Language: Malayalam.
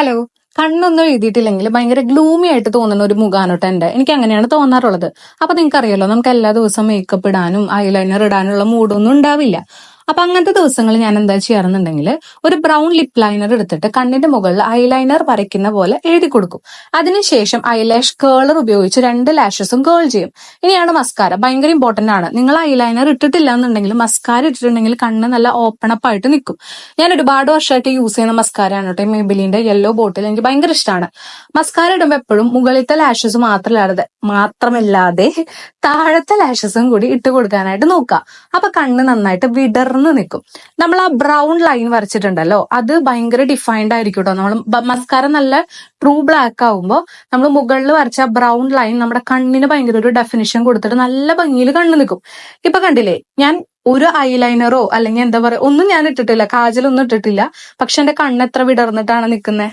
ഹലോ കണ്ണൊന്നും എഴുതിയിട്ടില്ലെങ്കിൽ ഭയങ്കര ഗ്ലൂമി ആയിട്ട് തോന്നുന്ന ഒരു മുഖാനോട്ടം എന്റെ എനിക്ക് അങ്ങനെയാണ് തോന്നാറുള്ളത്. അപ്പൊ നിങ്ങൾക്ക് അറിയാലോ നമുക്ക് എല്ലാ ദിവസവും മേക്കപ്പ് ഇടാനും ഐലൈനർ ഇടാനുള്ള മൂഡൊന്നും ഉണ്ടാവില്ല. അപ്പൊ അങ്ങനത്തെ ദിവസങ്ങളിൽ ഞാൻ എന്താ ചെയ്യാറുണ്ടെങ്കിൽ ഒരു ബ്രൗൺ ലിപ് ലൈനർ എടുത്തിട്ട് കണ്ണിന്റെ മുകളിൽ ഐലൈനർ വരയ്ക്കുന്ന പോലെ എഴുതി കൊടുക്കും. അതിനുശേഷം ഐലാഷ് കേളർ ഉപയോഗിച്ച് രണ്ട് ലാഷസും കേൾ ചെയ്യും. ഇനിയാണ് മസ്കാര ഭയങ്കര ഇമ്പോർട്ടന്റ് ആണ്. നിങ്ങൾ ഐലൈനർ ഇട്ടിട്ടില്ല എന്നുണ്ടെങ്കിൽ മസ്കാര ഇട്ടിട്ടുണ്ടെങ്കിൽ കണ്ണ് നല്ല ഓപ്പൺ അപ്പ് ആയിട്ട് നിൽക്കും. ഞാൻ ഒരുപാട് വർഷമായിട്ട് യൂസ് ചെയ്യുന്ന മസ്കാരയാണ് കേട്ടോ. മെബിലിന്റെ യെല്ലോ ബോട്ടിൽ എനിക്ക് ഭയങ്കര ഇഷ്ടമാണ് മസ്കാര ഇടുമ്പോൾ എപ്പോഴും മുകളിലത്തെ ലാഷസ് മാത്രമല്ലാതെ മാത്രമല്ലാതെ താഴത്തെ ലാഷസും കൂടി ഇട്ട് കൊടുക്കാനായിട്ട് നോക്കുക അപ്പൊ കണ്ണ് നന്നായിട്ട് വിടർന്ന് നിൽക്കും. നമ്മൾ ആ ബ്രൗൺ ലൈൻ വരച്ചിട്ടുണ്ടല്ലോ അത് ഭയങ്കര ഡിഫൈൻഡ് ആയിരിക്കും കേട്ടോ നമ്മൾ മസ്കാര നല്ല ട്രൂ ബ്ലാക്ക് ആവുമ്പോൾ നമ്മൾ മുകളിൽ വരച്ച ബ്രൗൺ ലൈൻ നമ്മുടെ കണ്ണിന് ഭയങ്കര ഒരു ഡെഫിനിഷൻ കൊടുത്തിട്ട് നല്ല ഭംഗിയിൽ കണ്ണ് നിൽക്കും. ഇപ്പൊ കണ്ടില്ലേ ഞാൻ ഒരു ഐലൈനറോ അല്ലെങ്കിൽ എന്താ പറയുക ഒന്നും ഞാൻ ഇട്ടിട്ടില്ല കാജലൊന്നും ഇട്ടിട്ടില്ല പക്ഷെ എന്റെ കണ്ണ് എത്ര വിടർന്നിട്ടാണ് നിൽക്കുന്നത്